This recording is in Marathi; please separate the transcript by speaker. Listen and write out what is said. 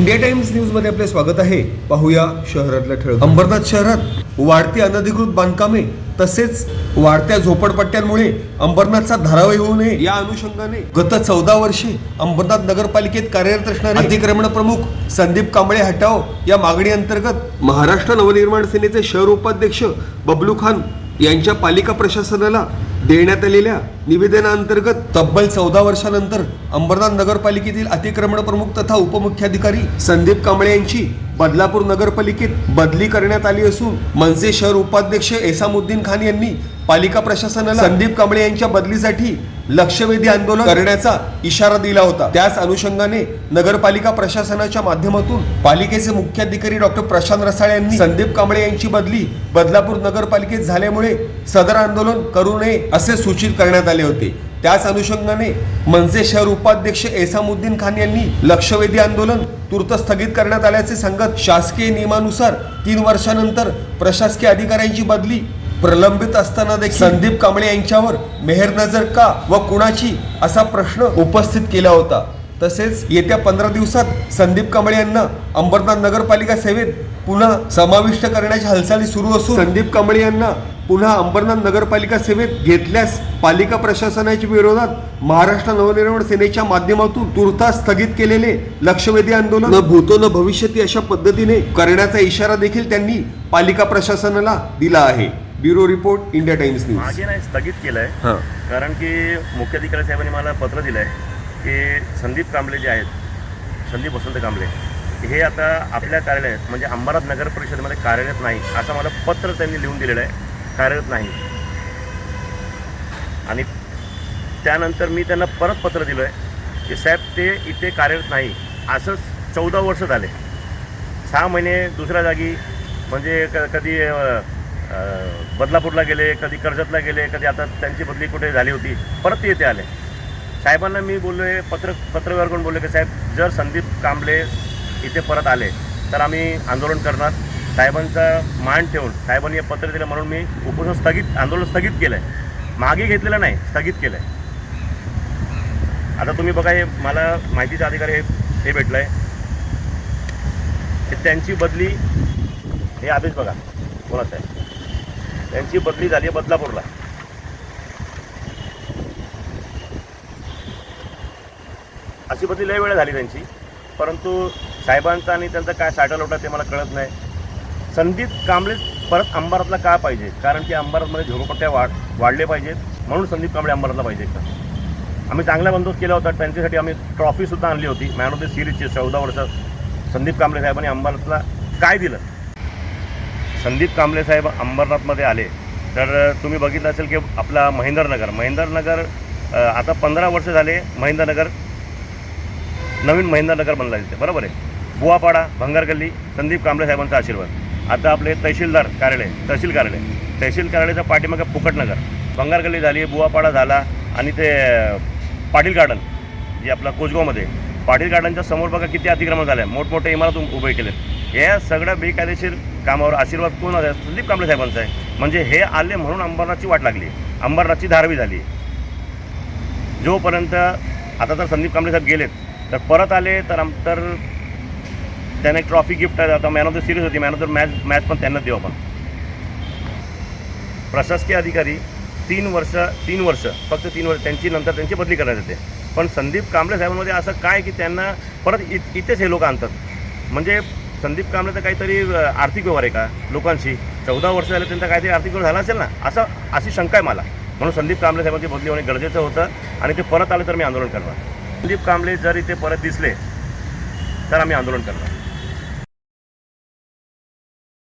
Speaker 1: इंडिया टाइम्स न्यूजमध्ये आपले स्वागत आहे. पाहूया शहरातल्या ठळक अंबरनाथ शहरात वाढती अनधिकृत बांधकामे तसेच वाढत्या झोपडपट्ट्यांमुळे अंबरनाथचा धारावी होऊ नये. या अनुषंगाने गत चौदा वर्षे अंबरनाथ नगरपालिकेत कार्यरत असणारे अतिक्रमण प्रमुख संदीप कांबळे हटाव या मागणी अंतर्गत महाराष्ट्र नवनिर्माण सेनेचे शहर उपाध्यक्ष बबलू खान यांच्या पालिका प्रशासनाला देण्यात आलेल्या निवेदनाअंतर्गत तब्बल चौदा वर्षानंतर अंबरनाथ नगरपालिकेतील अतिक्रमण प्रमुख तथा उपमुख्याधिकारी संदीप कांबळे यांची बदलापूर नगरपालिकेत बदली करण्यात आली असून मनसे शहर उपाध्यक्ष एसामुद्दीन खान यांनी पालिका प्रशासनाला संदीप कांबळे यांच्या बदलीसाठी लक्षवेधी आंदोलन करण्याचा इशारा दिला होता. त्याच अनुषंगाने नगरपालिका प्रशासनाच्या माध्यमातून पालिकेचे मुख्याधिकारी डॉक्टर प्रशांत रसाळे यांनी संदीप कांबळे यांची बदली बदलापूर नगरपालिकेत झाल्यामुळे सदर आंदोलन करू नये असे सूचित करण्यात आले होते. त्याच अनुषंगाने मनसे शहर उपाध्यक्ष एसामुद्दीन खान यांनी लक्षवेधी आंदोलन तूर्त स्थगित करण्यात आल्याचे सांगत शासकीय नियमानुसार तीन वर्षानंतर प्रशासकीय अधिकाऱ्यांची बदली प्रलंबित असताना देखील संदीप कांबळे यांच्यावर मेहर नजर का व कुणाची असा प्रश्न उपस्थित केला होता. तसेच येत्या पंधरा दिवसात संदीप कांबळे यांना अंबरनाथ नगरपालिका सेवेत पुन्हा समाविष्ट करण्याच्या हालचाली सुरू असून संदीप कांबळे यांना पुन्हा अंबरनाथ नगरपालिका सेवेत घेतल्यास पालिका प्रशासनाच्या विरोधात महाराष्ट्र नवनिर्माण सेनेच्या माध्यमातून तुर्तास स्थगित केलेले लक्षवेधी आंदोलन न भूतो न भविष्यती अशा पद्धतीने करण्याचा इशारा देखील त्यांनी पालिका प्रशासनाला दिला आहे. Bureau report India Times news.
Speaker 2: मागे नाही स्थगित केलं आहे
Speaker 1: हां.
Speaker 2: कारण की मुख्याधिकारी साहेबांनी मला पत्र दिलं आहे की संदीप कांबळे जे आहेत संदीप वसंत कांबळे हे आता आपल्या कार्यालयात म्हणजे अंबरनाथ नगर परिषदेमध्ये कार्यरत नाही असं मला पत्र त्यांनी लिहून दिलेलं आहे. कार्यरत नाही. आणि त्यानंतर मी त्यांना परत पत्र दिलं आहे की साहेब ते इथे कार्यरत नाही. असंच चौदा वर्ष झाले. सहा महिने दुसऱ्या जागी म्हणजे क कधी बदलापूरला गेले कधी कर्जतला गेले कधी आता त्यांची बदली कुठे झाली होती परत ते येथे आले. साहेबांना मी बोललो आहे पत्र पत्रव्यवहार करून बोललो की साहेब जर संदीप कांबळे इथे परत आले तर आम्ही आंदोलन करणार. साहेबांचा मान ठेवून साहेबांनी हे पत्र दिलं म्हणून मी उपोषण स्थगित आंदोलन स्थगित केलं आहे मागे घेतलेलं नाही स्थगित केलं आहे आता तुम्ही बघा हे मला माहितीचा अधिकारी हे हे भेटलं आहे त्यांची बदली हे आदेश बघा कोणाचा आहे? त्यांची बदली झाली आहे बदलापूरला. अशी बदली लय वेळा झाली त्यांची. परंतु साहेबांचा आणि त्यांचा काय साठा लोटा ते मला कळत नाही. संदीप कांबळे परत अंबारातला का पाहिजे? कारण की अंबारातमध्ये झोरोपट्ट्या वाढ वाढले पाहिजेत. म्हणून संदीप कांबळे अंबारातला पाहिजे. का आम्ही चांगला बंदोबस्त केला होता. त्यांच्यासाठी आम्ही ट्रॉफीसुद्धा आणली होती. मॅन ऑफ द सिरीजचे चौदा वर्ष संदीप कांबळे साहेबांनी अंबारातला काय दिलं? संदीप कांबळे साहेब अंबरनाथमध्ये आले. तर तुम्ही बघितलं असेल की आपला महेंद्रनगर महेंद्रनगर आता पंधरा वर्ष झाले महेंद्रनगर नवीन महेंद्रनगर बनला तिथे. बरोबर आहे? बुवापाडा भंगारगल्ली संदीप कांबळे साहेबांचा आशीर्वाद. आता आपले तहसीलदार कार्यालय तहसील कार्यालय. तहसील कार्यालयाच्या पाठीमागे फुकटनगर. भंगारगल्ली झाली बुवापाडा झाला आणि ते पाटील गार्डन जे आपला कोचगावमध्ये पाटील गार्डनच्या समोर बघा किती अतिक्रमण झालं आहे मोठमोठ्या इमारत उभे केले या सगळ्या बेकायदेशीर कामावर आशीर्वाद कोण आले संदीप कांबळे साहेबांचा आहे. म्हणजे हे आले म्हणून अंबरनाथची वाट लागली. अंबरनाथची धारवी झाली. जोपर्यंत आता जर संदीप कांबळे साहेब गेलेत तर परत आले तर आम तर त्यांना एक ट्रॉफी गिफ्ट आहे. आता मॅन ऑफ द सिरीज होती. Man of the match match पण त्यांना देऊ आपण. प्रशासकीय अधिकारी तीन वर्ष तीन वर्ष फक्त तीन वर्ष त्यांची नंतर त्यांची बदली करण्यात येते. पण संदीप कांबळे साहेबांमध्ये असं काय की त्यांना परत इ इथेच हे लोक आणतात. म्हणजे संदीप कांबळे तर काहीतरी आर्थिक व्यवहार आहे का? लोकांशी. चौदा वर्ष झाले त्यांचा काहीतरी आर्थिक व्यवहार झाला असेल ना? असं अशी शंका आहे मला. म्हणून संदीप कांबळे साहेबांची बदली होणे गरजेचं होतं आणि ते परत आले तर मी आंदोलन करणार. संदीप कांबळे जर इथे परत दिसले तर आम्ही आंदोलन करणार.